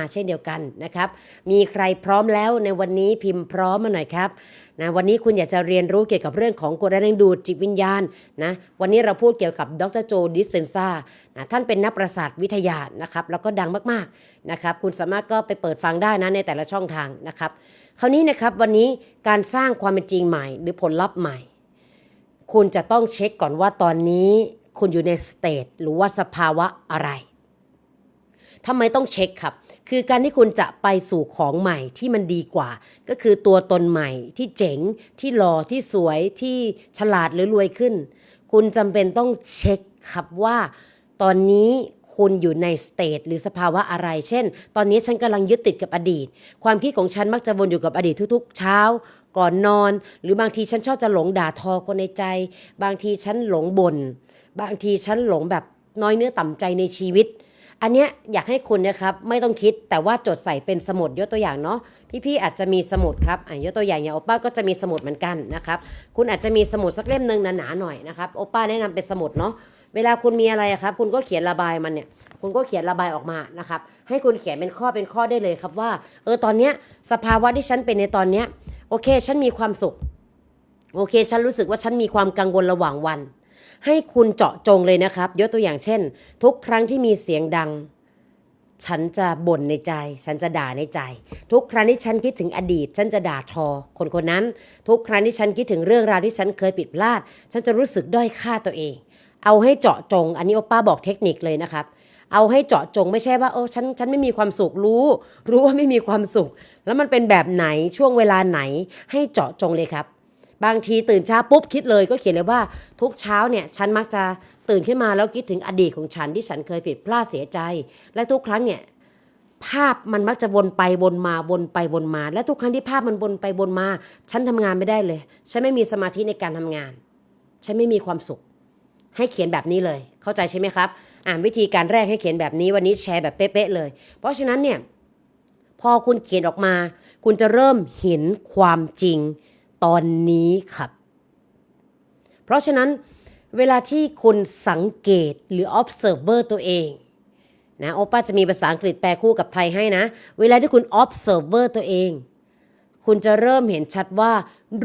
าเช่นเดียวกันนะครับ มีใครพร้อมแล้วในวันนี้พิมพ์พร้อมมาหน่อยครับนะวันนี้คุณอยากจะเรียนรู้เกี่ยวกับเรื่องของกฎแรงดูดจิตวิญญาณนะวันนี้เราพูดเกี่ยวกับดรโจดิสเพนซ่านะท่านเป็นนักประสาทวิทยานะครับแล้วก็ดังมากๆนะครับคุณสามารถก็ไปเปิดฟังได้นะในแต่ละช่องทางนะครับคราวนี้นะครับวันนี้การสร้างความเป็นจริงใหม่ หรือผลลัพธ์ใหม่ คุณจะต้องเช็คก่อนว่าตอนนี้คุณอยู่ในสเตทหรือว่าสภาวะอะไรทำไมต้องเช็คครับ คือการที่คุณจะไปสู่ของใหม่ที่มันดีกว่า ก็คือตัวตนใหม่ที่เจ๋ง ที่หล่อที่สวยที่ฉลาดหรือรวยขึ้น คุณจำเป็นต้องเช็คครับว่า ตอนนี้คุณอยู่ในสเตทหรือสภาวะอะไร เช่น ตอนนี้ฉันกำลังยึดติดกับอดีต ความคิดของฉันมักจะวนอยู่กับอดีตทุกๆ เช้า ก่อนนอน หรือบางทีฉันชอบจะหลงด่าทอคนในใจ บางทีฉันหลงบน่นบางทีฉันหลงแบบน้อยเนื้อต่ำใจในชีวิต อันเนี้ยอยากให้คุณนะครับไม่ต้องคิดแต่ว่าจดใส่เป็นสมุดยกตัวอย่างเนาะพี่ๆอาจจะมีสมุดครับอะยกตัวอย่างอย่างโอป้าก็จะมีสมุดเหมือนกันนะครับคุณอาจจะมีสมุดสักเล่มหนึ่งหนาๆหน่อยนะครับโอป้าแนะนำเป็นสมุดเนาะเวลาคุณมีอะไรครับ คุณก็เขียนระบายมันเนี่ยคุณก็เขียนระบายออกมานะครับให้คุณเขียนเป็นข้อเป็นข้อได้เลยครับว่าเออตอนเนี้ยสภาวะที่ฉันเป็นในตอนเนี้ยโอเค ฉันมีความสุข โอเค ฉันรู้สึกว่าฉันมีความกังวลระหว่างวัน ให้คุณเจาะจงเลยนะครับ ยกตัวอย่างเช่น ทุกครั้งที่มีเสียงดัง ฉันจะบ่นในใจ ฉันจะด่าในใจ ทุกครั้งที่ฉันคิดถึงอดีต ฉันจะด่าทอ คนคนนั้น ทุกครั้งที่ฉันคิดถึงเรื่องราวที่ฉันเคยผิดพลาด ฉันจะรู้สึกด้อยค่าตัวเอง เอาให้เจาะจง อันนี้โอป้าบอกเทคนิคเลยนะครับเอาให้เจาะจงไม่ใช่ว่าเออฉันฉันไม่มีความสุขรู้ รู้ว่าไม่มีความสุข แล้วมันเป็นแบบไหนช่วงเวลาไหนให้เจาะจงเลยครับ บางทีตื่นเช้าปุ๊บคิดเลยก็เขียนเลยว่าทุกเช้าเนี่ยฉันมักจะตื่นขึ้นมาแล้วคิดถึงอดีตของฉันที่ฉันเคยผิดพลาดเสียใจ และทุกครั้งเนี่ยภาพมันมักจะวนไปวนมาวนไปวนมา และทุกครั้งที่ภาพมันวนไปวนมา ฉันทำงานไม่ได้เลย ฉันไม่มีสมาธิในการทำงาน ฉันไม่มีความสุข ให้เขียนแบบนี้เลย เข้าใจใช่ไหมครับ อ่านวิธีการแรกให้เขียนแบบนี้วันนี้แชร์แบบเป๊ะๆเลย เพราะฉะนั้นเนี่ยพอคุณเขียนออกมา คุณจะเริ่มเห็นความจริง ตอนนี้ครับ เพราะฉะนั้นเวลาที่คุณสังเกตหรือ observer ตัวเองนะโอป้าจะมีภาษาอังกฤษแปลคู่กับไทยให้นะ เวลาที่คุณ observer ตัวเอง คุณจะเริ่มเห็นชัดว่า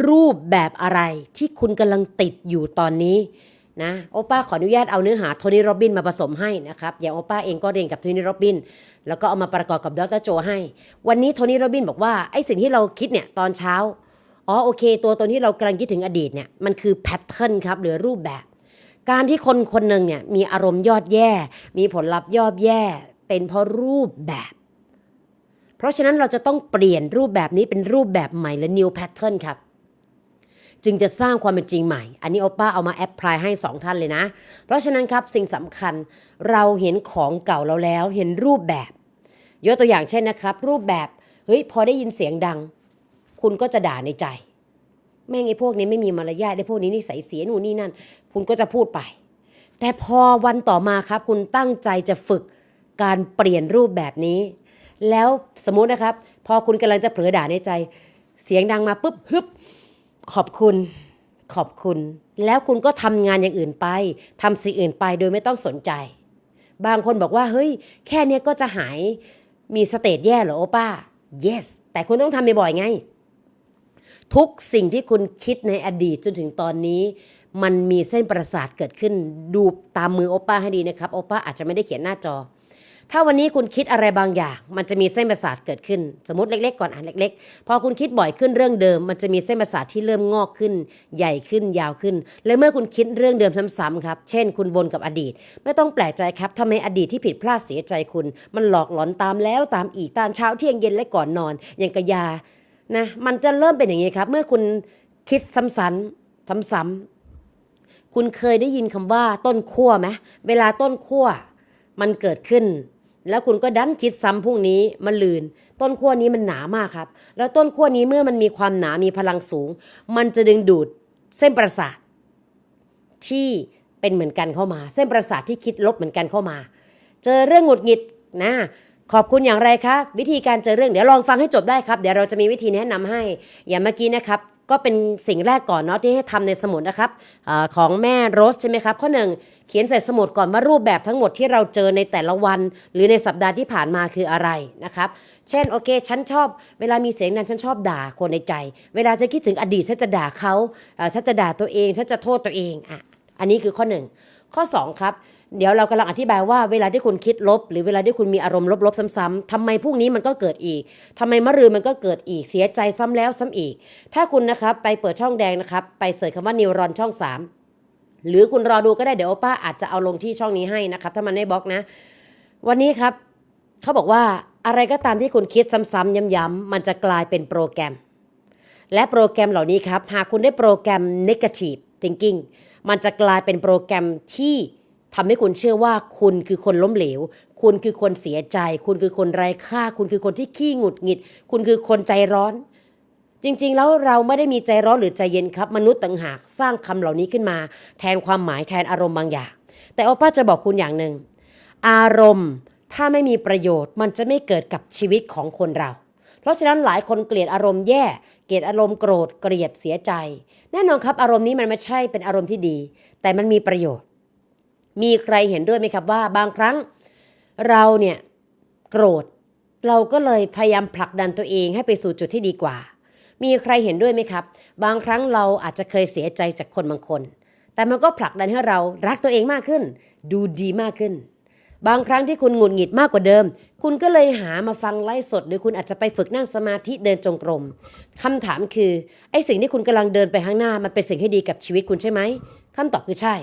รูปแบบอะไรที่คุณกำลังติดอยู่ตอนนี้นะโอป้าขออนุญาตเอาเนื้อหาโทนี่โรบินมาผสมให้นะครับอย่างโอป้าเองก็เรียนกับโทนี่โรบิน แล้วก็เอามาประกอบกับดรโจให้ วันนี้โทนี่โรบินบอกว่าไอ้สิ่งที่เราคิดเนี่ยตอนเช้า อ๋อโอเค ตัวตนที่เรากำลังคิดถึงอดีตเนี่ยมันคือแพทเทิร์นครับหรือรูปแบบ การที่คนคนหนึ่งเนี่ยมีอารมณ์ยอดแย่ มีผลลัพธ์ยอดแย่ เป็นเพราะรูปแบบ เพราะฉะนั้นเราจะต้องเปลี่ยนรูปแบบนี้เป็นรูปแบบใหม่และ new pattern ครับจึงจะสร้างความเป็นจริงใหม่ อันนี้โอป้าเอามาแอพพลายให้สองท่านเลยนะ เพราะฉะนั้นครับสิ่งสำคัญเราเห็นของเก่าเราแล้ว เห็นรูปแบบ ยกตัวอย่างเช่นนะครับ รูปแบบ เฮ้ยพอได้ยินเสียงดัง คุณก็จะด่าในใจ แม่งไอ้พวกนี้ไม่มีมารยาทไอ้พวกนี้นิสัยเสียหนูนี่นั่น คุณก็จะพูดไป แต่พอวันต่อมาครับ คุณตั้งใจจะฝึกการเปลี่ยนรูปแบบนี้ แล้วสมมุตินะครับ พอคุณกำลังจะเผลอด่าในใจ เสียงดังมาปุ๊บฮึบขอบคุณขอบคุณ แล้วคุณก็ทำงานอย่างอื่นไปทำสิ่งอื่นไปโดยไม่ต้องสนใจ บางคนบอกว่า เฮ้ย แค่เนี้ก็จะหายมีสเตจแย่เหรอโอป้า yes แต่คุณต้องทำบ่อยๆไง ทุกสิ่งที่คุณคิดในอดีตจนถึงตอนนี้ มันมีเส้นประสาทเกิดขึ้น ดูตามมือโอป้าให้ดีนะครับโอป้าอาจจะไม่ได้เขียนหน้าจอ ถ้าวันนี้คุณคิดอะไรบางอย่าง มันจะมีเส้นประสาทเกิดขึ้น สมมติเล็กๆก่อนอ่านเล็ก ๆ พอคุณคิดบ่อยขึ้นเรื่องเดิม มันจะมีเส้นประสาทที่เริ่มงอกขึ้น ใหญ่ขึ้นยาวขึ้น และเมื่อคุณคิดเรื่องเดิมซ้ำๆครับ เช่น คุณวนกับอดีต ไม่ต้องแปลกใจครับทำไมอดีตที่ผิดพลาดเสียใจคุณ มันหลอกหลอนตามแล้วตามอีกตามเช้าเที่ยงเย็นและก่อนนอนอย่างกระยา นะมันจะเริ่มเป็นอย่างนี้ครับ เมื่อคุณคิดซ้ำๆซ้ำๆคุณเคยได้ยินคำว่าต้นขั้วไหมเวลาต้นขั้วมันเกิดขึ้น แล้วคุณก็ดันคิดซ้ำพรุ่งนี้มันลืน ต้นขั้วนี้มันหนามากครับ แล้วต้นขั้วนี้เมื่อมันมีความหนามีพลังสูง มันจะดึงดูดเส้นประสาทที่เป็นเหมือนกันเข้ามา เส้นประสาทที่คิดลบเหมือนกันเข้ามา เจอเรื่องหงุดหงิดนะ ขอบคุณอย่างไรคะวิธีการเจอเรื่องเดี๋ยวลองฟังให้จบได้ครับ เดี๋ยวเราจะมีวิธีแนะนำให้ อย่างเมื่อกี้นะครับ ก็เป็นสิ่งแรกก่อนเนาะที่ให้ทำในสมุดนะครับอของแม่โรสใช่ไหมครับข้อหนึ่งเขียนใส่สมุดก่อนว่ารูปแบบทั้งหมดที่เราเจอในแต่ละวัน หรือในสัปดาห์ที่ผ่านมาคืออะไรนะครับ เช่นโอเค ฉันชอบ เวลามีเสียงนั้นฉันชอบด่าคนในใจ เวลาจะคิดถึงอดีตฉันจะด่าเขาอ่าฉันจะด่าตัวเองฉันจะโทษตัวเองอะอันนี้คือข้อหนึ่งข้อสองครับ เดี๋ยวเรากำลังอธิบายว่าเวลาที่คุณคิดลบ หรือเวลาที่คุณมีอารมณ์ลบๆซ้ำๆทำไมพวกนี้มันก็เกิดอีกทำไมมะรืนมันก็เกิดอีกเสียใจซ้ำแล้วซ้ำอีก ถ้าคุณนะครับไปเปิดช่องแดงนะครับไปเสิร์ชคำว่านิวรอนช่อง 3 หรือคุณรอดูก็ได้เดี๋ยวป้าอาจจะเอาลงที่ช่องนี้ให้นะครับถ้ามันไม่บล็อกนะ วันนี้ครับเขาบอกว่าอะไรก็ตามที่คุณคิดซ้ำๆย้ำๆมันจะกลายเป็นโปรแกรม และโปรแกรมเหล่านี้ครับหากคุณได้โปรแกรม negative thinking มันจะกลายเป็นโปรแกรมที่ ทำให้คุณเชื่อว่าคุณคือคนล้มเหลว คุณคือคนเสียใจ คุณคือคนไร้ค่า คุณคือคนที่ขี้หงุดหงิด คุณคือคนใจร้อน จริงๆ แล้วเราไม่ได้มีใจร้อนหรือใจเย็นครับ มนุษย์ต่างหากสร้างคำเหล่านี้ขึ้นมา แทนความหมายแทนอารมณ์บางอย่าง แต่โอป้าจะบอกคุณอย่างหนึ่งอารมณ์ถ้าไม่มีประโยชน์มันจะไม่เกิดกับชีวิตของคนเรา เพราะฉะนั้นหลายคนเกลียดอารมณ์แย่ เกลียดอารมณ์โกรธ เกลียดเสียใจ แน่นอนครับอารมณ์นี้มันไม่ใช่เป็นอารมณ์ที่ดี แต่มันมีประโยชน์ มีใครเห็นด้วยไหมครับว่า บางครั้งเราเนี่ยโกรธ เราก็เลยพยายามผลักดันตัวเองให้ไปสู่จุดที่ดีกว่า มีใครเห็นด้วยไหมครับ บางครั้งเราอาจจะเคยเสียใจจากคนบางคน แต่มันก็ผลักดันให้เรารักตัวเองมากขึ้น ดูดีมากขึ้น บางครั้งที่คุณหงุดหงิดมากกว่าเดิม คุณก็เลยหามาฟังไลฟ์สด หรือคุณอาจจะไปฝึกนั่งสมาธิเดินจงกรมคำถามคือไอ้สิ่งที่คุณกำลังเดินไปข้างหน้ามันเป็นสิ่งที่ดีกับชีวิตคุณใช่ไหมคำตอบคือใช่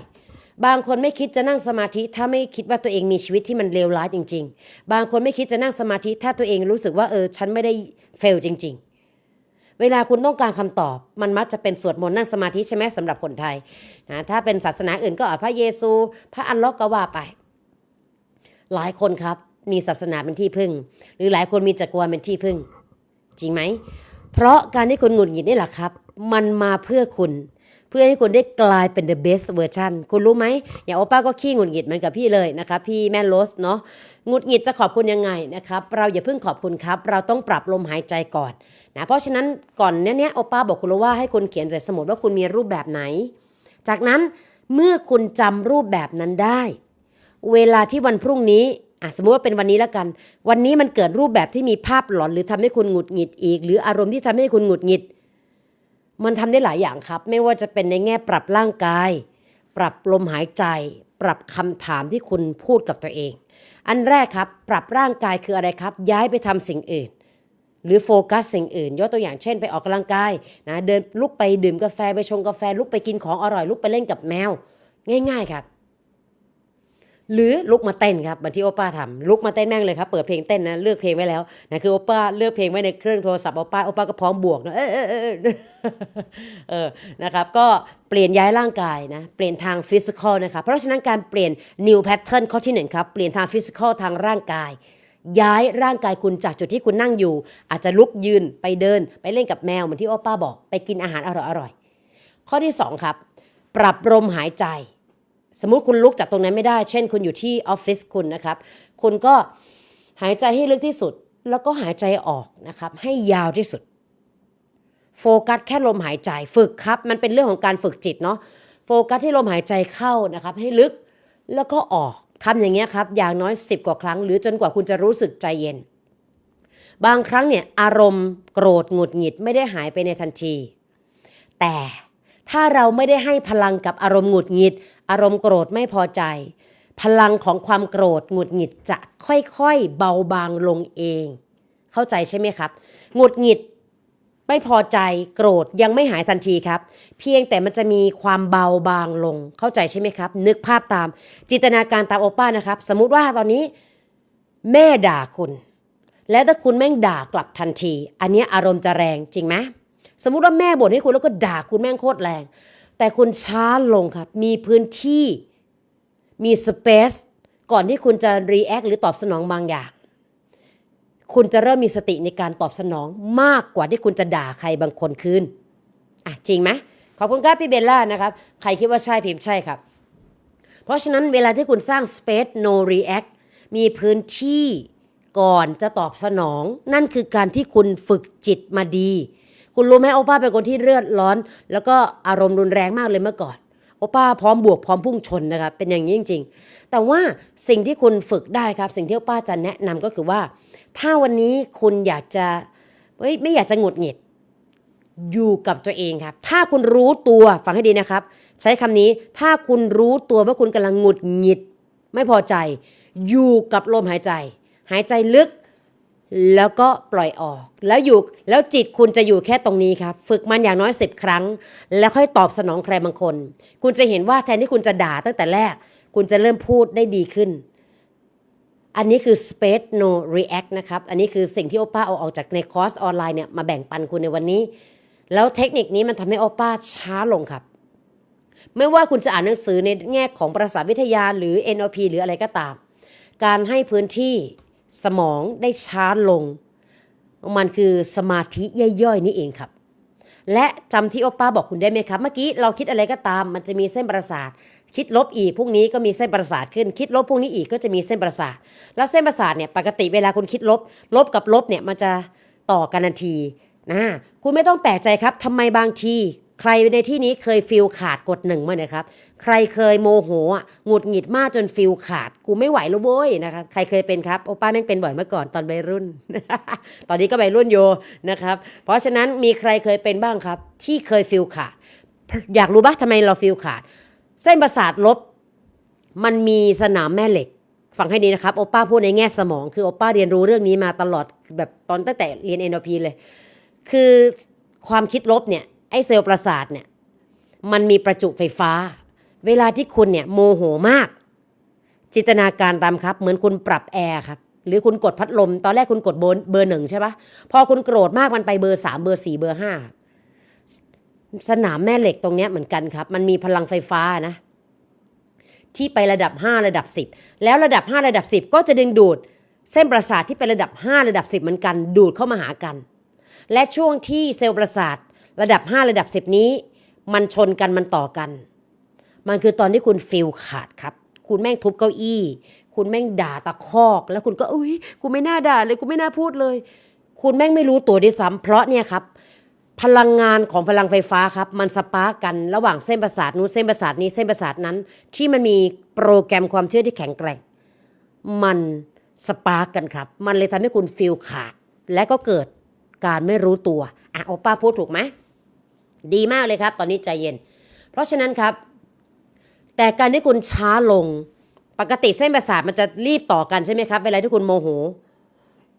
บางคนไม่คิดจะนั่งสมาธิ ถ้าไม่คิดว่าตัวเองมีชีวิตที่มันเลวร้ายจริง ๆ บางคนไม่คิดจะนั่งสมาธิ ถ้าตัวเองรู้สึกว่าเออฉันไม่ได้เฟลจริง ๆเวลาคุณต้องการคำตอบ มันมักจะเป็นสวดมนต์นั่งสมาธิใช่ไหมสำหรับคนไทยนะถ้าเป็นศาสนาอื่นก็อะพระเยซู พระอันลเลอฮ์ก็ว่าไป หลายคนครับ มีศาสนาเป็นที่พึ่ง หรือหลายคนมีจักรวาลเป็นที่พึ่ง จริงไหม เพราะการที่คุณหงุดหงิดนี่แหละครับ มันมาเพื่อคุณ เพื่อให้คุณได้กลายเป็น the best version คุณรู้ไหม อย่างโอป้าก็ขี้หงุดหงิดเหมือนกับพี่เลยนะครับพี่แม่โรสเนาะหงุดหงิดจะขอบคุณยังไงนะครับเราอย่าเพิ่งขอบคุณครับ เราต้องปรับลมหายใจก่อนนะเพราะฉะนั้นก่อนเนี้ยโอป้าบอกคุณแล้วว่าให้คุณเขียนใส่สมุดว่าคุณมีรูปแบบไหน จากนั้นเมื่อคุณจำรูปแบบนั้นได้ เวลาที่วันพรุ่งนี้อะสมมติว่าเป็นวันนี้แล้วกัน วันนี้มันเกิดรูปแบบที่มีภาพหลอน หรือทำให้คุณหงุดหงิดอีก หรืออารมณ์ที่ทำให้คุณหงุดหงิด มันทำได้หลายอย่างครับ ไม่ว่าจะเป็นในแง่ปรับร่างกาย ปรับลมหายใจ ปรับคำถามที่คุณพูดกับตัวเอง อันแรกครับ ปรับร่างกายคืออะไรครับ ย้ายไปทำสิ่งอื่น หรือโฟกัสสิ่งอื่น ยกตัวอย่างเช่น ไปออกกำลังกายนะเดินลุกไปดื่มกาแฟไปชงกาแฟลุกไปกินของอร่อยลุกไปเล่นกับแมว ง่าย ๆ ครับ หรือลุกมาเต้นครับเหมือนที่โอป้าทำลุกมาเต้นแม่งเลยครับเปิดเพลงเต้นนะเลือกเพลงไว้แล้วนะคือโอป้าเลือกเพลงไว้ในเครื่องโทรศัพท์โอป้าโอป้าก็พร้อมบวกนะเออเออเออเออนะครับก็เปลี่ยนย้ายร่างกายนะเปลี่ยนทางฟิสิกอลนะครับเพราะฉะนั้นการเปลี่ยน new pattern ข้อที่หนึ่งครับเปลี่ยนทางฟิสิกอลทางร่างกายย้ายร่างกายคุณจากจุดที่คุณนั่งอยู่ อาจจะลุกยืนไปเดิน ไปเล่นกับแมวเหมือนที่โอป้าบอก ไปกินอาหารอร่อยๆข้อที่สองครับ ปรับลมหายใจ สมมุติคุณลุกจากตรงนั้นไม่ได้ เช่น คุณอยู่ที่ออฟฟิศคุณนะครับ คุณก็หายใจให้ลึกที่สุด แล้วก็หายใจออกนะครับ ให้ยาวที่สุด โฟกัสแค่ลมหายใจ ฝึกครับ มันเป็นเรื่องของการฝึกจิตเนาะ โฟกัสที่ลมหายใจเข้านะครับ ให้ลึก แล้วก็ออกทำอย่างเงี้ยครับ อย่างน้อย 10 กว่าครั้ง หรือจนกว่าคุณจะรู้สึกใจเย็น บางครั้งเนี่ยอารมณ์โกรธหงุดหงิดไม่ได้หายไปในทันที แต่ถ้าเราไม่ได้ให้พลังกับอารมณ์หงุดหงิด อารมณ์โกรธไม่พอใจ พลังของความโกรธหงุดหงิดจะค่อยๆ เบาบางลงเอง เข้าใจใช่ไหมครับหงุดหงิดไม่พอใจโกรธยังไม่หายทันทีครับ เพียงแต่มันจะมีความเบาบางลงเข้าใจใช่ไหมครับ นึกภาพตามจินตนาการตามโอป้านะครับ สมมุติว่าตอนนี้แม่ด่าคุณ แล้วถ้าคุณแม่งด่ากลับทันที อันนี้อารมณ์จะแรงจริงไหมสมมุติว่าแม่บ่นให้คุณแล้วก็ด่าคุณแม่งโคตรแรง แต่คุณช้าลงครับ มีพื้นที่ มีสเปซก่อนที่คุณจะรีแอคหรือตอบสนองบางอย่าง คุณจะเริ่มมีสติในการตอบสนองมากกว่าที่คุณจะด่าใครบางคนคืนอะจริงไหมขอบคุณครับพี่เบลล่านะครับ ใครคิดว่าใช่พิมพ์ใช่ครับ เพราะฉะนั้นเวลาที่คุณสร้าง space no react มีพื้นที่ก่อนจะตอบสนอง นั่นคือการที่คุณฝึกจิตมาดี คุณรู้ไหมโอป้าเป็นคนที่เลือดร้อน แล้วก็อารมณ์รุนแรงมากเลยเมื่อก่อนโอป้าพร้อมบวกพร้อมพุ่งชนนะครับเป็นอย่างนี้จริง ๆ แต่ว่าสิ่งที่คุณฝึกได้ครับ สิ่งที่โอป้าจะแนะนำก็คือว่า ถ้าวันนี้คุณอยากจะไม่อยากจะหงุดหงิดอยู่กับตัวเองครับ ถ้าคุณรู้ตัวฟังให้ดีนะครับ ใช้คำนี้ถ้าคุณรู้ตัวว่าคุณกำลังหงุดหงิด ไม่พอใจ อยู่กับลมหายใจ หายใจลึก แล้วก็ปล่อยออก แล้วอยู่แล้วจิตคุณจะอยู่แค่ตรงนี้ครับ ฝึกมันอย่างน้อยสิบครั้ง แล้วค่อยตอบสนองใครบางคน คุณจะเห็นว่าแทนที่คุณจะด่าตั้งแต่แรก คุณจะเริ่มพูดได้ดีขึ้น อันนี้คือ space no react นะครับ อันนี้คือสิ่งที่โอป้าเอาออกจากในคอร์สออนไลน์เนี่ยมาแบ่งปันคุณในวันนี้ แล้วเทคนิคนี้มันทำให้โอป้าช้าลงครับ ไม่ว่าคุณจะอ่านหนังสือในแง่ของประสาทวิทยาหรือ NLP หรืออะไรก็ตาม การให้พื้นที่ สมองได้ช้าลง มันคือสมาธิย่อยๆนี่เองครับ และจำที่โอป้าบอกคุณได้ไหมครับ เมื่อกี้เราคิดอะไรก็ตาม มันจะมีเส้นประสาท คิดลบอีกพรุ่งนี้ก็มีเส้นประสาทขึ้น คิดลบพรุ่งนี้อีกก็จะมีเส้นประสาท แล้วเส้นประสาทเนี่ยปกติเวลาคุณคิดลบ ลบกับลบเนี่ยมันจะต่อกันทันทีนะคุณไม่ต้องแปลกใจครับทำไมบางที ใครในที่นี้เคยฟิลขาดกดหนึ่งมาเนี่ยครับ ใครเคยโมโหอะหงุดหงิดมากจนฟิลขาด กูไม่ไหวแล้วโว้ยนะครับ ใครเคยเป็นครับ โอป้าแม่งเป็นบ่อยเมื่อก่อนตอนวัยรุ่น ตอนนี้ก็วัยรุ่นโยนะครับ เพราะฉะนั้นมีใครเคยเป็นบ้างครับ ที่เคยฟิลขาด อยากรู้ป่ะทำไมเราฟิลขาด เส้นประสาทลบ มันมีสนามแม่เหล็กฟังให้ดีนะครับ โอป้าพูดในแง่สมอง คือโอป้าเรียนรู้เรื่องนี้มาตลอดแบบตอนตั้งแต่เรียน NLP เลย คือความคิดลบเนี่ย ไอ้เซลล์ประสาทเนี่ยมันมีประจุไฟฟ้า เวลาที่คุณเนี่ยโมโหมาก จินตนาการตามครับ เหมือนคุณปรับแอร์ครับหรือคุณกดพัดลม ตอนแรกคุณกดเบอร์เบอร์หนึ่งใช่ปะพอคุณโกรธมากมันไปเบอร์สามเบอร์สี่เบอร์ห้าสนามแม่เหล็กตรงเนี้ยเหมือนกันครับ มันมีพลังไฟฟ้านะ ที่ไประดับ 5 ระดับ 10 แล้วระดับ 5 ระดับ 10 ก็จะดึงดูด เส้นประสาทที่เป็นระดับ 5 ระดับ 10 เหมือนกัน ดูดเข้ามาหากัน และช่วงที่เซลล์ประสาท ระดับ 5 ระดับ 10 นี้ มันชนกันมันต่อกัน มันคือตอนที่คุณฟิลขาดครับ คุณแม่งทุบเก้าอี้ คุณแม่งด่าตะคอก แล้วคุณก็อุ้ยกูไม่น่าด่าเลยกูไม่น่าพูดเลย คุณแม่งไม่รู้ตัวด้วยซ้ำเพราะเนี่ยครับพลังงานของพลังไฟฟ้าครับ มันสปาร์กกันระหว่างเส้นประสาทนู้นเส้นประสาทนี้เส้นประสาทนั้น ที่มันมีโปรแกรมความเชื่อที่แข็งแกร่ง มันสปาร์กกันครับ มันเลยทำให้คุณฟิลขาด และก็เกิดการไม่รู้ตัวอะโอป้าพูดถูกไหม ดีมากเลยครับ ตอนนี้ใจเย็น เพราะฉะนั้นครับ แต่การที่คุณช้าลง ปกติเส้นประสาทมันจะรีบต่อกันใช่ไหมครับ เวลาที่คุณโมโห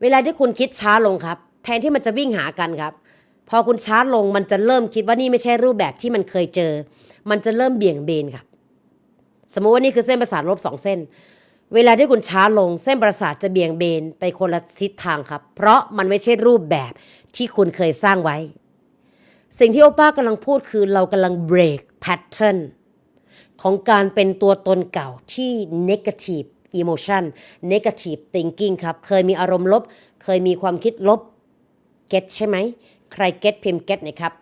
เวลาที่คุณคิดช้าลงครับ แทนที่มันจะวิ่งหากันครับ พอคุณช้าลงมันจะเริ่มคิดว่านี่ไม่ใช่รูปแบบที่มันเคยเจอ มันจะเริ่มเบี่ยงเบนครับ สมมติว่านี่คือเส้นประสาทลบสองเส้น เวลาที่คุณช้าลง เส้นประสาทจะเบี่ยงเบนไปคนละทิศทางครับ เพราะมันไม่ใช่รูปแบบที่คุณเคยสร้างไว้ สิ่งที่โอป้ากำลังพูดคือเรากำลัง break pattern ของการเป็นตัวตนเก่าที่ negative emotion negative thinking ครับ เคยมีอารมณ์ลบ เคยมีความคิดลบ get ใช่ไหม ใคร get พิมพ์ get นะครับ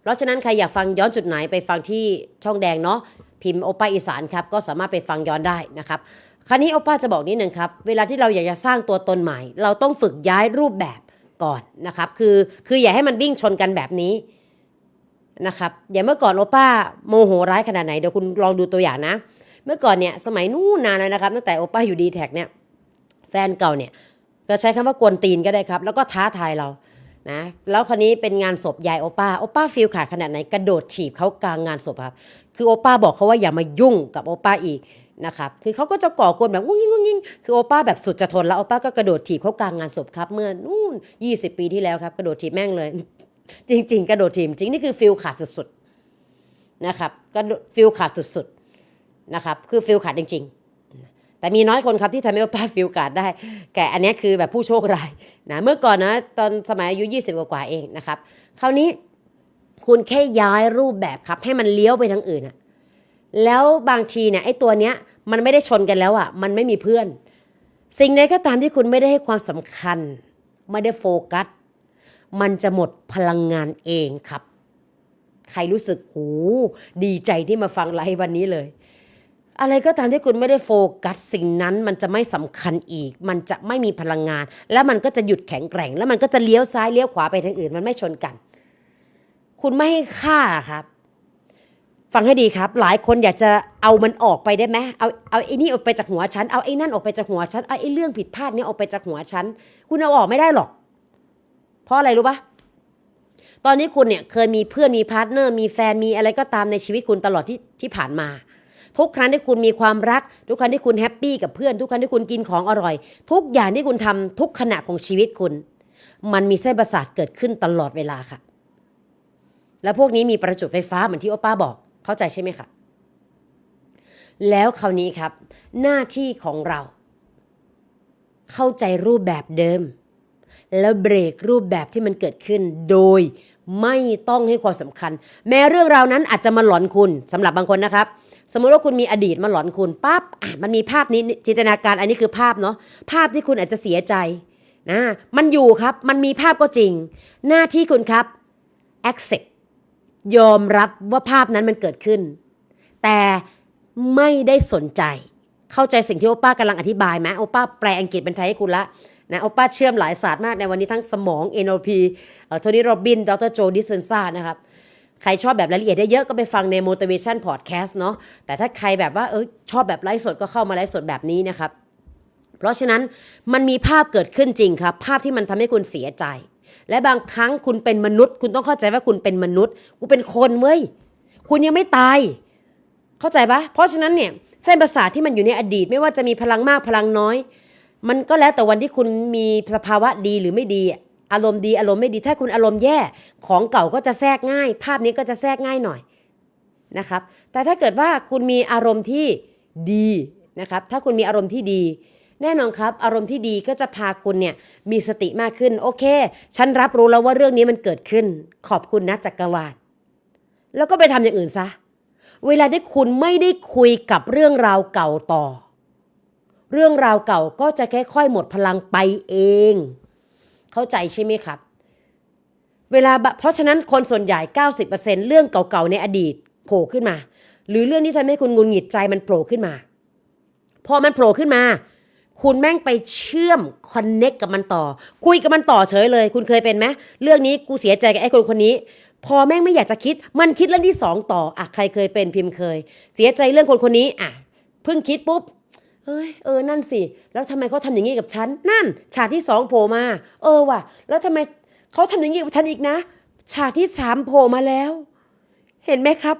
เพราะฉะนั้นใครอยากฟังย้อนจุดไหนไปฟังที่ช่องแดงเนาะ พิมพ์โอป้าอีสานครับ ก็สามารถไปฟังย้อนได้นะครับ คราวนี้โอป้าจะบอกนิดนึงครับ เวลาที่เราอยากจะสร้างตัวตนใหม่ เราต้องฝึกย้ายรูปแบบ ก่อนนะครับ คือคืออย่าให้มันวิ่งชนกันแบบนี้นะครับ อย่าเมื่อก่อนโอป้าโมโหร้ายขนาดไหนเดี๋ยวคุณลองดูตัวอย่างนะ เมื่อก่อนเนี่ยสมัยนู้นนานแล้วนะครับ ตั้งแต่โอป้าอยู่ดีแท็กเนี่ยแฟนเก่าเนี่ยก็ใช้คำว่ากวนตีนก็ได้ครับ แล้วก็ท้าทายเรานะแล้วคราวนี้เป็นงานศพยายโอป้าโอป้าฟีลขาดขนาดไหนกระโดดถีบเขากลางงานศพครับคือโอป้าบอกเขาว่าอย่ามายุ่งกับโอป้าอีก นะครับ คือเขาก็จะก่อกวนแบบงุ้งยิงงุ้งยิงคือโอป้าแบบสุดจะทนแล้วโอป้าก็กระโดดถีบเขากลางงานศพครับ เมื่อนู่น 20 ปีที่แล้วครับ กระโดดถีบแม่งเลย จริง ๆ กระโดดถีบจริงนี่คือฟิลขาดสุดๆนะครับกระโดดฟิลขาดสุดๆนะครับ คือฟิลขาดจริง ๆ แต่มีน้อยคนครับที่ทำให้โอป้าฟิลขาดได้ แกอันนี้คือแบบผู้โชคร้ายนะเมื่อก่อนนะตอนสมัยอายุ20กว่าเองนะครับ คราวนี้คุณแค่ย้ายรูปแบบครับให้มันเลี้ยวไปทางอื่นอะ แล้วบางทีเนี่ยไอ้ตัวเนี้ยมันไม่ได้ชนกันแล้วอะมันไม่มีเพื่อน สิ่งใดก็ตามที่คุณไม่ได้ให้ความสำคัญ ไม่ได้โฟกัส มันจะหมดพลังงานเองครับ ใครรู้สึกโหดีใจที่มาฟังไลฟ์วันนี้เลย อะไรก็ตามที่คุณไม่ได้โฟกัส สิ่งนั้นมันจะไม่สำคัญอีก มันจะไม่มีพลังงาน แล้วมันก็จะหยุดแข็งแกร่ง แล้วมันก็จะเลี้ยวซ้ายเลี้ยวขวาไปทางอื่น มันไม่ชนกัน คุณไม่ให้ค่าครับ ฟังให้ดีครับ หลายคนอยากจะเอามันออกไปได้ไหมเอาเอาไอ้นี่ออกไปจากหัวฉัน เอาไอ้นั่นออกไปจากหัวฉัน เอาไอ้เรื่องผิดพลาดนี้ออกไปจากหัวฉัน คุณเอาออกไม่ได้หรอก เพราะอะไรรู้ปะตอนนี้คุณเนี่ยเคยมีเพื่อนมีพาร์ทเนอร์มีแฟนมีอะไรก็ตามในชีวิตคุณตลอดที่ที่ผ่านมา ทุกครั้งที่คุณมีความรัก ทุกครั้งที่คุณแฮปปี้กับเพื่อน ทุกครั้งที่คุณกินของอร่อย ทุกอย่างที่คุณทำทุกขณะของชีวิตคุณ มันมีเส้นประสาทเกิดขึ้นตลอดเวลาค่ะ แล้วพวกนี้มีประจุไฟฟ้าเหมือนที่โอป้าบอก เข้าใจใช่ไหมคะแล้วคราวนี้ครับ หน้าที่ของเรา เข้าใจรูปแบบเดิม แล้วเบรกรูปแบบที่มันเกิดขึ้น โดยไม่ต้องให้ความสำคัญ แม้เรื่องราวนั้นอาจจะมาหลอนคุณสำหรับบางคนนะครับสมมุติว่าคุณมีอดีตมาหลอนคุณปั๊บอะมันมีภาพนี้จินตนาการอันนี้คือภาพเนาะภาพที่คุณอาจจะเสียใจนะมันอยู่ครับ มันมีภาพก็จริง หน้าที่คุณครับ accept ยอมรับว่าภาพนั้นมันเกิดขึ้น แต่ไม่ได้สนใจ เข้าใจสิ่งที่โอป้ากำลังอธิบายไหมโอป้าแปลอังกฤษเป็นไทยให้คุณละนะโอป้าเชื่อมหลายศาสตร์มากในวันนี้ทั้งสมอง NLP โทนี่โรบิน ดรโจดิสเ e นซ่านะครับ ใครชอบแบบรายละเอียดเยอะๆก็ไปฟังใน motivation podcast เนาะแต่ถ้าใครแบบว่าเออชอบแบบไลฟ์สดก็เข้ามาไลฟ์สดแบบนี้นะครับ เพราะฉะนั้นมันมีภาพเกิดขึ้นจริงครับ ภาพที่มันทำให้คุณเสียใจ และบางครั้งคุณเป็นมนุษย์ คุณต้องเข้าใจว่าคุณเป็นมนุษย์ กูเป็นคนเว้ย คุณยังไม่ตาย เข้าใจปะเพราะฉะนั้นเนี่ยเส้นประสาทที่มันอยู่ในอดีต ไม่ว่าจะมีพลังมากพลังน้อย มันก็แล้วแต่วันที่คุณมีสภาวะดีหรือไม่ดี อารมณ์ดีอารมณ์ไม่ดี ถ้าคุณอารมณ์แย่ของเก่าก็จะแทรกง่าย ภาพนี้ก็จะแทรกง่ายหน่อยนะครับ แต่ถ้าเกิดว่าคุณมีอารมณ์ที่ดีนะครับ ถ้าคุณมีอารมณ์ที่ดี แน่นอนครับ อารมณ์ที่ดีก็จะพาคุณเนี่ยมีสติมากขึ้น โอเค ฉันรับรู้แล้วว่าเรื่องนี้มันเกิดขึ้น ขอบคุณนะจักรวาลแล้วก็ไปทำอย่างอื่นซะ เวลาที่คุณไม่ได้คุยกับเรื่องราวเก่าต่อ เรื่องราวเก่าก็จะค่อยๆหมดพลังไปเอง เข้าใจใช่ไหมครับ เวลาเพราะฉะนั้นคนส่วนใหญ่ 90%เรื่องเก่าๆในอดีตโผล่ขึ้นมา หรือเรื่องที่ทำให้คุณงุนหงิดใจมันโผล่ขึ้นมา พอมันโผล่ขึ้นมา คุณแม่งไปเชื่อมคอนเน็กกับมันต่อ คุยกับมันต่อเฉยเลย คุณเคยเป็นไหมเรื่องนี้กูเสียใจกับไอ้คนคนนี้ พอแม่งไม่อยากจะคิด มันคิดเรื่องที่สองต่ออะใครเคยเป็นพิมพ์เคย เสียใจเรื่องคนคนนี้อะเพิ่งคิดปุ๊บเอ้ยเออนั่นสิแล้วทำไมเขาทำอย่างนี้กับฉันนั่น ฉากที่สองโผล่มา เออว่ะ แล้วทำไมเขาทำอย่างนี้กับฉันอีกนะ ฉากที่สามโผล่มาแล้ว เห็นไหมครับ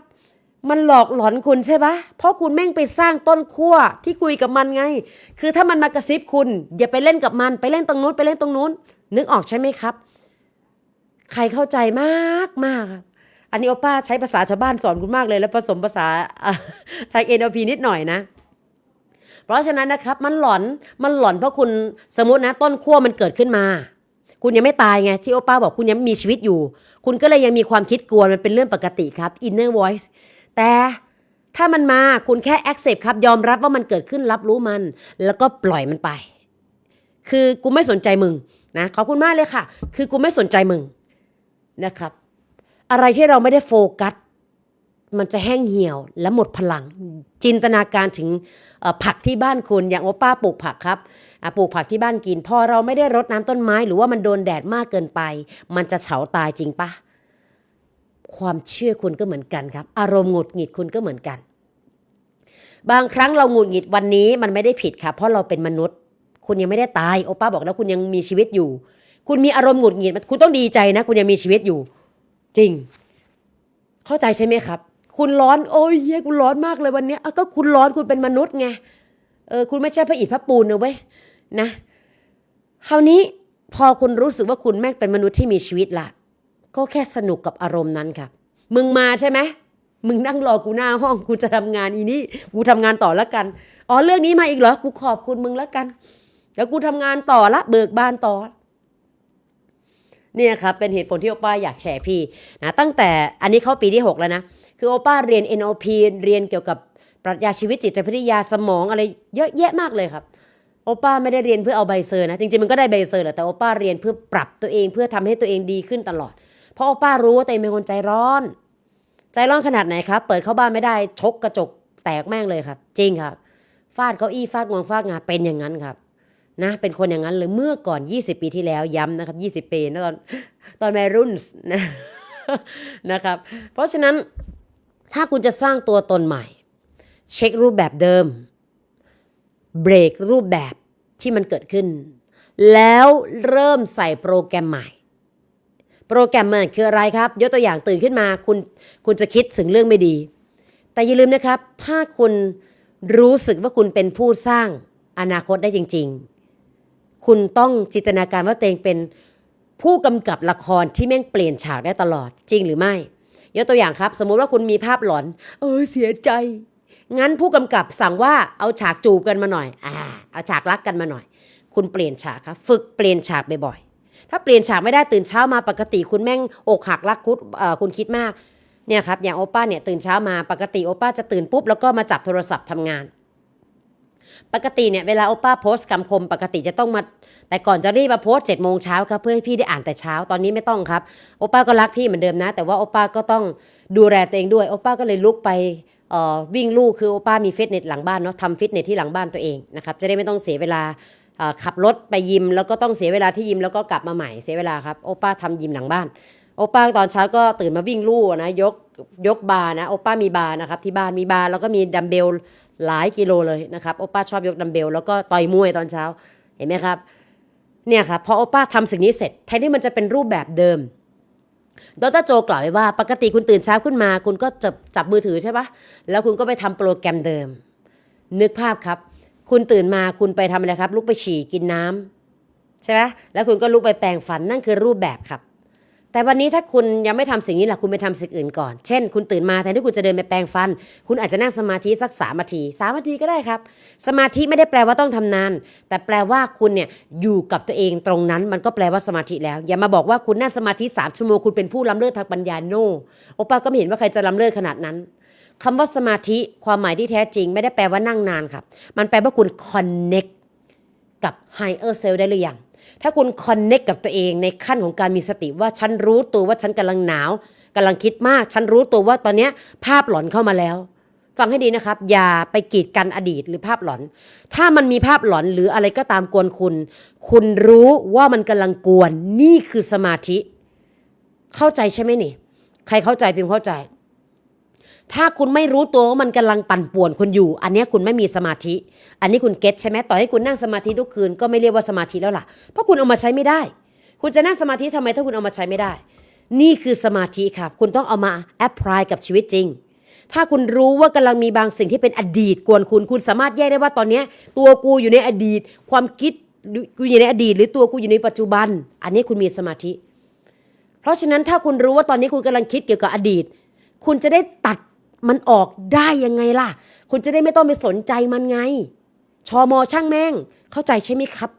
มันหลอกหลอนคุณใช่ปะเพราะคุณแม่งไปสร้างต้นขั้วที่คุยกับมันไง คือถ้ามันมากระซิบคุณ อย่าไปเล่นกับมัน ไปเล่นตรงนู้นไปเล่นตรงนู้น นึกออกใช่ไหมครับ ใครเข้าใจมากมากอันนี้โอป้าใช้ภาษาชาวบ้านสอนคุณมากเลย แล้วผสมภาษาทางเอ็นอพีนิดหน่อยนะ เพราะฉะนั้นนะครับมันหลอนมันหลอนเพราะคุณสมมตินะ ต้นขั้วมันเกิดขึ้นมาคุณยังไม่ตายไง ที่โอป้าบอกคุณยังมีชีวิตอยู่ คุณก็เลยยังมีความคิดกลัวมันเป็นเรื่องปกติครับ inner voice แต่ถ้ามันมาคุณแค่ accept ครับ ยอมรับว่ามันเกิดขึ้นรับรู้มัน แล้วก็ปล่อยมันไป คือกูไม่สนใจมึงนะขอบคุณมากเลยค่ะ คือกูไม่สนใจมึงนะครับ อะไรที่เราไม่ได้โฟกัสมันจะแห้งเหี่ยวและหมดพลัง จินตนาการถึงผักที่บ้านคุณอย่างโอป้าปลูกผักครับปลูกผักที่บ้านกิน พอเราไม่ได้รดน้ำต้นไม้ หรือว่ามันโดนแดดมากเกินไป มันจะเฉาตายจริงปะ ความเชื่อคุณก็เหมือนกันครับ อารมณ์หงุดหงิดคุณก็เหมือนกัน บางครั้งเราหงุดหงิดวันนี้มันไม่ได้ผิดครับเพราะเราเป็นมนุษย์ คุณยังไม่ได้ตายโอป้าบอกแล้วคุณยังมีชีวิตอยู่ คุณมีอารมณ์หงุดหงิดคุณต้องดีใจนะ คุณยังมีชีวิตอยู่ จริง เข้าใจใช่ไหมครับ คุณร้อนโอ้ยเย้คุณร้อนมากเลยวันนี้ก็คุณร้อนคุณเป็นมนุษย์ไงเออคุณไม่ใช่พระอิฐพระปูนนะเว้ยนะ คราวนี้พอคุณรู้สึกว่าคุณแม่งเป็นมนุษย์ที่มีชีวิตละ ก็แค่สนุกกับอารมณ์นั้นครับมึงมาใช่ไหมมึงนั่งรอกูหน้าห้องกูจะทำงานอีนี่กูทำงานต่อล้วกันอ๋อเรื่องนี้มาอีกเหรอกูขอบคุณมึงล้วกันเดี๋ยวกูทำงานต่อละเบิกบานต่อเนี่ยครับเป็นเหตุผลที่โอป้าอยากแชร์พี่นะตั้งแต่อันนี้เข้าปีที่ 6 แล้วนะ คือโอป้าเรียน NLP เรียนเกี่ยวกับปรัชญาชีวิตจิตวิทยาสมองอะไรเยอะแยะมากเลยครับโอป้าไม่ได้เรียนเพื่อเอาใบเซอร์นะ จริงๆมันก็ได้ใบเซอร์แหละแต่โอป้าเรียนเพื่อปรับตัวเองเพื่อทำให้ตัวเองดีขึ้นตลอด เพราะโอป้ารู้ว่าตัวเองเป็นคนใจร้อน ใจร้อนขนาดไหนครับ เปิดเข้าบ้านไม่ได้ชกกระจกแตกแม่งเลยครับ จริงครับฟาดเก้าอี้ฟาดงวงฟาดงาเป็นอย่างนั้นครับนะเป็นคนอย่างนั้นเลยเมื่อก่อน 20 ปีที่แล้วย้ำนะครับ 20 ปีนะตอนตอนวัยรุ่นนะนะครับ เพราะฉะนั้นถ้าคุณจะสร้างตัวตนใหม่ เช็ครูปแบบเดิม เบรกรูปแบบที่มันเกิดขึ้น แล้วเริ่มใส่โปรแกรมใหม่ โปรแกรมใหม่คืออะไรครับ ยกตัวอย่างตื่นขึ้นมาคุณคุณจะคิดถึงเรื่องไม่ดี แต่อย่าลืมนะครับ ถ้าคุณรู้สึกว่าคุณเป็นผู้สร้างอนาคตได้จริง ๆ คุณต้องจินตนาการว่าตัวเองเป็นผู้กำกับละครที่แม่งเปลี่ยนฉากได้ตลอดจริงหรือไม่ยกตัวอย่างครับ สมมุติว่าคุณมีภาพหลอน เออเสียใจ งั้นผู้กำกับสั่งว่าเอาฉากจูบกันมาหน่อย อ่า เอาฉากรักกันมาหน่อย คุณเปลี่ยนฉากครับ ฝึกเปลี่ยนฉากบ่อยๆ ถ้าเปลี่ยนฉากไม่ได้ตื่นเช้ามาปกติคุณแม่งอกหักรักคุดคุณคิดมากเนี่ยครับอย่างโอป้าเนี่ยตื่นเช้ามาปกติโอป้าจะตื่นปุ๊บแล้วก็มาจับโทรศัพท์ทำงาน ปกติเนี่ยเวลาโอป้าโพสต์คำคม ปกติจะต้องมา แต่ก่อนจะรีบมาโพสต์เจ็ดโมงเช้าครับเพื่อให้พี่ได้อ่านแต่เช้าตอนนี้ไม่ต้องครับโอป้าก็รักพี่เหมือนเดิมนะ แต่ว่าโอป้าก็ต้องดูแลตัวเองด้วยโอป้าก็เลยลุกไปวิ่งลู่คือโอป้ามีฟิตเนสหลังบ้านเนาะทำฟิตเนสที่หลังบ้านตัวเองนะครับจะได้ไม่ต้องเสียเวลา ขับรถไปยิมแล้วก็ต้องเสียเวลาที่ยิมแล้วก็กลับมาใหม่เสียเวลาครับโอป้าทำยิมหลังบ้านโอป้าตอนเช้าก็ตื่นมาวิ่งลู่นะยกยกบาร์นะโอป้ามีบาร์นะครับที่บ้านมีบาร์แล้วก็มีดัมเบลหลายกิโลเลยนะครับโอป้าชอบยกดัมเบลแล้วก็ต่อยมวยตอนเช้าเห็นไหมครับเนี่ยครับพอโอป้าทำสิ่งนี้เสร็จแทนที่มันจะเป็นรูปแบบเดิมดรโจกล่าวไว้ว่าปกติคุณตื่นเช้าขึ้นมา คุณก็จับจับมือถือใช่ปะแล้วคุณก็ไปทำโปรแกรมเดิม นึกภาพครับ คุณตื่นมาคุณไปทำอะไรครับ ลุกไปฉี่กินน้ำใช่ไหมแล้วคุณก็ลุกไปแปรงฟันนั่นคือรูปแบบครับ แต่วันนี้ถ้าคุณยังไม่ทำสิ่งนี้ล่ะคุณไปทำสิ่งอื่นก่อน เช่น คุณตื่นมาแทนที่คุณจะเดินไปแปรงฟัน คุณอาจจะนั่งสมาธิสักสามนาทีสามนาทีก็ได้ครับ สมาธิไม่ได้แปลว่าต้องทำนาน แต่แปลว่าคุณเนี่ยอยู่กับตัวเองตรงนั้น มันก็แปลว่าสมาธิแล้ว อย่ามาบอกว่าคุณนั่งสมาธิสามชั่วโมงคุณเป็นผู้ล้ำเลิศทางปัญญาโนโอป้าก็ไม่เห็นว่าใครจะล้ำเลิศขนาดนั้น คำว่าสมาธิความหมายที่แท้จริง ไม่ได้แปลว่านั่งนานครับมันแปลว่าคุณ connect กับ higher self ได้หรือยัง ถ้าคุณ connect กับตัวเองในขั้นของการมีสติว่าฉันรู้ตัวว่าฉันกำลังหนาวกำลังคิดมาก ฉันรู้ตัวว่าตอนนี้ภาพหลอนเข้ามาแล้วฟังให้ดีนะครับ อย่าไปกีดกันอดีตหรือภาพหลอน ถ้ามันมีภาพหลอนหรืออะไรก็ตามกวนคุณ คุณรู้ว่ามันกำลังกวน นี่คือสมาธิ เข้าใจใช่ไหมนี่ ใครเข้าใจพิมพ์เข้าใจ ถ้าคุณไม่รู้ตัวว่ามันกำลังปั่นป่วนคุณอยู่ อันนี้คุณไม่มีสมาธิ อันนี้คุณเก็ตใช่ไหมต่อให้คุณนั่งสมาธิทุกคืนก็ไม่เรียกว่าสมาธิแล้วล่ะ เพราะคุณเอามาใช้ไม่ได้ คุณจะนั่งสมาธิทำไมถ้าคุณเอามาใช้ไม่ได้ นี่คือสมาธิครับคุณต้องเอามาแอพพลายกับชีวิตจริง ถ้าคุณรู้ว่ากำลังมีบางสิ่งที่เป็นอดีตกวนคุณ คุณสามารถแยกได้ว่าตอนนี้ตัวกูอยู่ในอดีต ความคิดกูอยู่ในอดีต หรือตัวกูอยู่ในปัจจุบัน อันนี้คุณมีสมาธิ เพราะฉะนั้นถ้าคุณรู้ว่าตอนนี้คุณกำลังคิดเกี่ยวกับอดีต คุณจะได้ตัด มันออกได้ยังไงล่ะ คุณจะได้ไม่ต้องไปสนใจมันไง ชอมอช่างแม่ง เข้าใจใช่ไหมครับ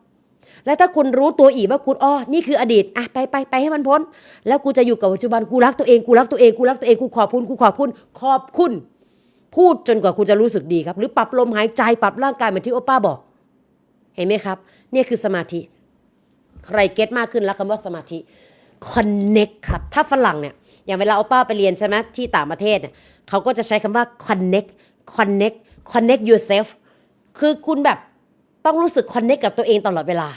และถ้าคุณรู้ตัวอีกว่าคุณอ้อนี่คืออดีตอะไปไปไปให้มันพ้น แล้วกูจะอยู่กับปัจจุบันกูรักตัวเองกูรักตัวเองกูรักตัวเองกูขอบคุณกูขอบคุณขอบคุณ พูดจนกว่าคุณจะรู้สึกดีครับ หรือปรับลมหายใจปรับร่างกายเหมือนที่โอป้าบอก เห็นไหมครับเนี่ยคือสมาธิ ใครเก็ตมากขึ้นแล้วคำว่าสมาธิ connect ครับ ถ้าฝรั่งเนี่ย อย่างเวลาโอป้าไปเรียนใช่ไหมที่ต่างประเทศเนี่ยเขาก็จะใช้คำว่า connect connect connect yourself คือคุณแบบต้องรู้สึก connect กับตัวเองตลอดเวลา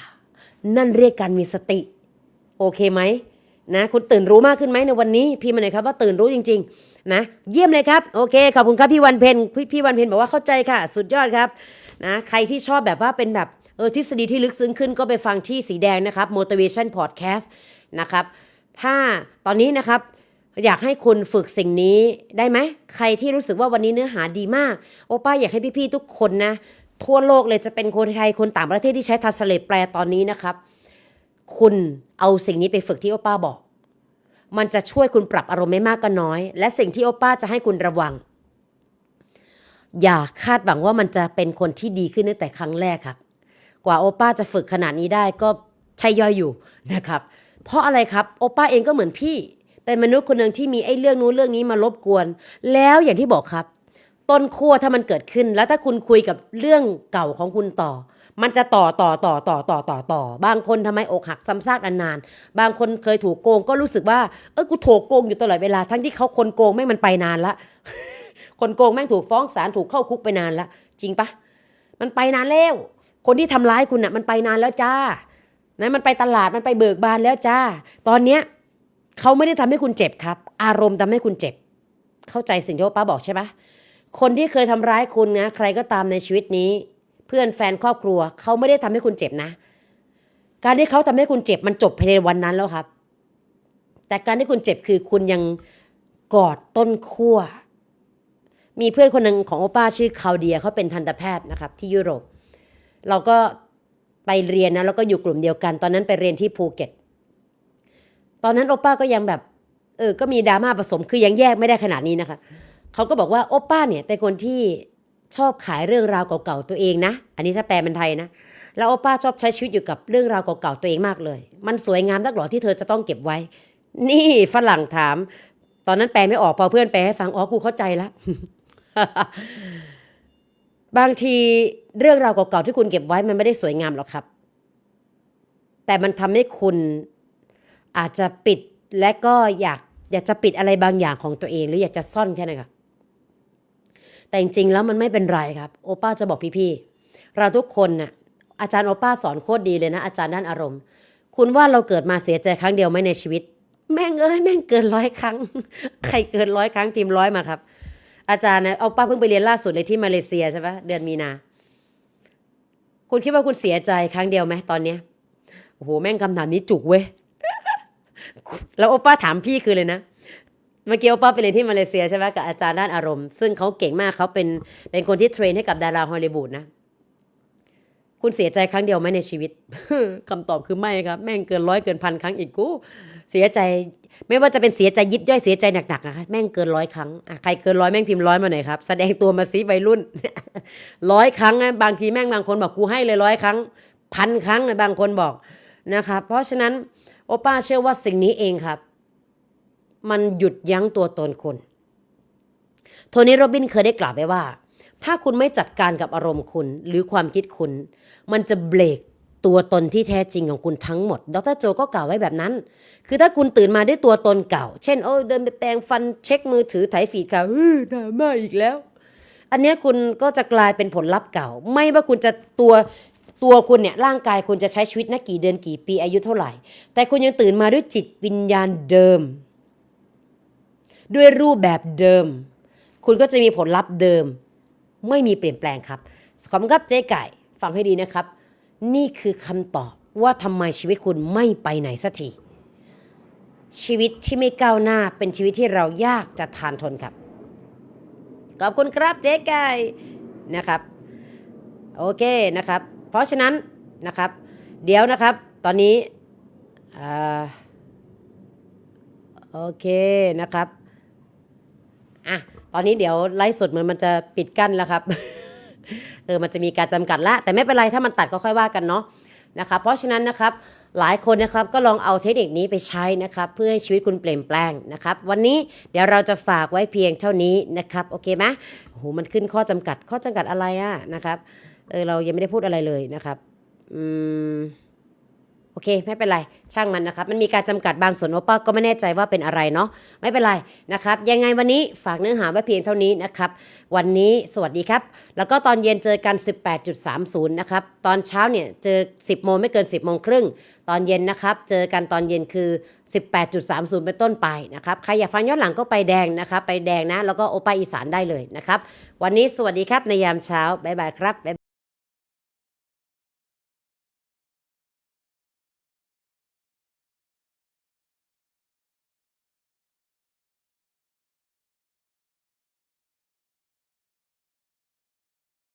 นั่นเรียกการมีสติ โอเคไหมนะคุณตื่นรู้มากขึ้นไหมในวันนี้พี่มาหน่อยครับว่าตื่นรู้จริง ๆ นะ เยี่ยมเลยครับ โอเค ขอบคุณครับพี่วันเพ็ญพี่พี่วันเพ็ญบอกว่าเข้าใจค่ะ สุดยอดครับนะใครที่ชอบแบบว่าเป็นแบบเออทฤษฎีที่ลึกซึ้งขึ้นก็ไปฟังที่สีแดงนะครับ motivation podcast นะครับ ถ้าตอนนี้นะครับ อยากให้คุณฝึกสิ่งนี้ได้ไหมใครที่รู้สึกว่าวันนี้เนื้อหาดีมาก โอป้าอยากให้พี่ๆทุกคนนะ ทั่วโลกเลยจะเป็นคนไทยคนต่างประเทศที่ใช้ทัสเลตแปลตอนนี้นะครับ คุณเอาสิ่งนี้ไปฝึกที่โอป้าบอก มันจะช่วยคุณปรับอารมณ์ไม่มากก็น้อย และสิ่งที่โอป้าจะให้คุณระวัง อย่าคาดหวังว่ามันจะเป็นคนที่ดีขึ้นตั้งแต่ครั้งแรกครับ กว่าโอป้าจะฝึกขนาดนี้ได้ก็ใช่ย่อยอยู่นะครับ เพราะอะไรครับโอป้าเองก็เหมือนพี่ เป็นมนุษย์คนหนึ่งที่มีไอ้เรื่องนู้นเรื่องนี้มารบกวน แล้วอย่างที่บอกครับ ต้นขั้วถ้ามันเกิดขึ้น แล้วถ้าคุณคุยกับเรื่องเก่าของคุณต่อ มันจะต่อต่อต่อต่อต่อต่อต่อ บางคนทำไมอกหักซ้ำซากนานๆ บางคนเคยถูกโกงก็รู้สึกว่า เออกูถูกโกงอยู่ตลอดเวลา ทั้งที่เขาคนโกงไม่งมันไปนานละ คนโกงแม่งถูกฟ้องศาลถูกเข้าคุกไปนานละ จริงปะมันไปนานแล้ว คนที่ทำร้ายคุณน่ะมันไปนานแล้วจ้านะมันไปตลาดมันไปเบิกบานแล้วจ้า ตอนเนี้ย เขาไม่ได้ทำให้คุณเจ็บครับ อารมณ์ทำให้คุณเจ็บ เข้าใจสิ่งที่โอป้าบอกใช่ปะคนที่เคยทำร้ายคุณนะใครก็ตามในชีวิตนี้ เพื่อนแฟนครอบครัวเขาไม่ได้ทำให้คุณเจ็บนะ การที่เขาทำให้คุณเจ็บมันจบภายในวันนั้นแล้วครับ แต่การที่คุณเจ็บคือคุณยังกอดต้นขั้วมีเพื่อนคนหนึ่งของโอป้าชื่อคาวเดียเขาเป็นทันตแพทย์นะครับ ที่ยุโรป เราก็ไปเรียนนะแล้วก็อยู่กลุ่มเดียวกัน ตอนนั้นไปเรียนที่ภูเก็ต อนนั้นโอป้าก็ยังแบบเออก็มีดราม่าผสมคือยังแยกไม่ได้ขนาดนี้นะคะเขาก็บอกว่าโอป้าเนี่ยเป็นคนที่ชอบขายเรื่องราวเก่าๆตัวเองนะ อันนี้ถ้าแปลเป็นไทยนะ แล้วโอป้าชอบใช้ชีวิตอยู่กับเรื่องราวเก่าๆตัวเองมากเลย มันสวยงามนักหรอที่เธอจะต้องเก็บไว้ นี่ฝรั่งถาม ตอนนั้นแปลไม่ออกพอเพื่อนแปลให้ฟังอ๋อกูเข้าใจละบางทีเรื่องราวเก่าๆที่คุณเก็บไว้มันไม่ได้สวยงามหรอกครับ แต่มันทำให้คุณ อาจจะปิดและก็อยากอยากจะปิดอะไรบางอย่างของตัวเอง หรืออยากจะซ่อนแค่นั้นครับแต่จริงๆแล้วมันไม่เป็นไรครับ โอป้าจะบอกพี่ๆเราทุกคนน่ะอาจารย์โอป้าสอนโคตรดีเลยนะอาจารย์ด้านอารมณ์ คุณว่าเราเกิดมาเสียใจครั้งเดียวไหมในชีวิต แม่งเอ้ยแม่งเกินร้อยครั้ง ใครเกินร้อยครั้งพิมพ์ร้อยมาครับอาจารย์นะเอาป้าเพิ่งไปเรียนล่าสุดเลยที่มาเลเซียใช่ปะเดือนมีนา คุณคิดว่าคุณเสียใจครั้งเดียวไหมตอนเนี้ยโอ้โหแม่งคำถามนี้จุกเว้ย แล้วโอป้าถามพี่คือเลยนะเมื่อกี้โอป้าไปเรียนที่มาเลเซียใช่ไหมกับอาจารย์ด้านอารมณ์ ซึ่งเขาเก่งมากเขาเป็นเป็นคนที่เทรนให้กับดาราฮอลลีวูดนะ คุณเสียใจครั้งเดียวไหมในชีวิตคำตอบคือไม่ครับ แม่งเกินร้อยเกินพันครั้งอีกกู เสียใจไม่ว่าจะเป็นเสียใจยิบย่อยเสียใจหนักๆอะคะแม่งเกินร้อยครั้งอะใครเกินร้อยแม่งพิมพ์ร้อยมาหน่อยครับแสดงตัวมาซิวัยรุ่นร้อยครั้งนะบางทีแม่งบางคนบอกกูให้เลยร้อยครั้งพันครั้งนะบางคนบอกนะครับเพราะฉะนั้น โอป้าเชื่อว่าสิ่งนี้เองครับ มันหยุดยั้งตัวตนคุณ โทนี่โรบินเคยได้กล่าวไว้ว่า ถ้าคุณไม่จัดการกับอารมณ์คุณหรือความคิดคุณ มันจะเบรกตัวตนที่แท้จริงของคุณทั้งหมด ดรโจก็กล่าวไว้แบบนั้น คือถ้าคุณตื่นมาด้วยตัวตนเก่า เช่น โอ้เดินไปแปรงฟันเช็คมือถือไถฟีดข่าเฮ้ยดรามาอีกแล้ว อันนี้คุณก็จะกลายเป็นผลลัพธ์เก่า ไม่ว่าคุณจะตัว ตัวคุณเนี่ยร่างกายคุณจะใช้ชีวิตนักกี่เดือนกี่ปีอายุเท่าไหร่ แต่คุณยังตื่นมาด้วยจิตวิญญาณเดิม ด้วยรูปแบบเดิม คุณก็จะมีผลลัพธ์เดิม ไม่มีเปลี่ยนแปลงครับขอบคุณครับเจ๊ไก่ฟังให้ดีนะครับ นี่คือคำตอบว่าทำไมชีวิตคุณไม่ไปไหนสักทีชีวิตที่ไม่ก้าวหน้าเป็นชีวิตที่เรายากจะทานทนครับ ขอบคุณครับเจ๊ไก่นะครับ โอเคนะครับ เพราะฉะนั้นนะครับ เดี๋ยวนะครับตอนนี้โอเคนะครับอะตอนนี้เดี๋ยวไลฟ์สดเหมือนมันจะปิดกั้นแล้วครับเออมันจะมีการจำกัดละแต่ไม่เป็นไรถ้ามันตัดก็ค่อยว่ากันเนาะนะครับเพราะฉะนั้นนะครับหลายคนนะครับก็ลองเอาเทคนิคนี้ไปใช้นะครับเพื่อให้ชีวิตคุณเปลี่ยนแปลงนะครับ วันนี้เดี๋ยวเราจะฝากไว้เพียงเท่านี้นะครับโอเคไหมโอ้โหมันขึ้นข้อจำกัดข้อจำกัดอะไรอะนะครับ เออเรายังไม่ได้พูดอะไรเลยนะครับอืมโอเค ไม่เป็นไรช่างมันนะครับ มันมีการจำกัดบางส่วนโอป้าก็ไม่แน่ใจว่าเป็นอะไรเนาะไม่เป็นไรนะครับ ยังไงวันนี้ฝากเนื้อหาไว้เพียงเท่านี้นะครับ วันนี้สวัสดีครับ แล้วก็ตอนเย็นเจอกัน 18.30 นะครับ ตอนเช้าเนี่ยเจอ 10 โมงไม่เกิน 10 โมงครึ่ง ตอนเย็นนะครับ เจอกันตอนเย็นคือ 18.30 เป็นต้นไปนะครับ ใครอยากฟังย้อนหลังก็ไปแดงนะครับ ไปแดงนะ แล้วก็โอป้าอีสานได้เลยนะครับ วันนี้สวัสดีครับในยามเช้าบ๊ายบายครับ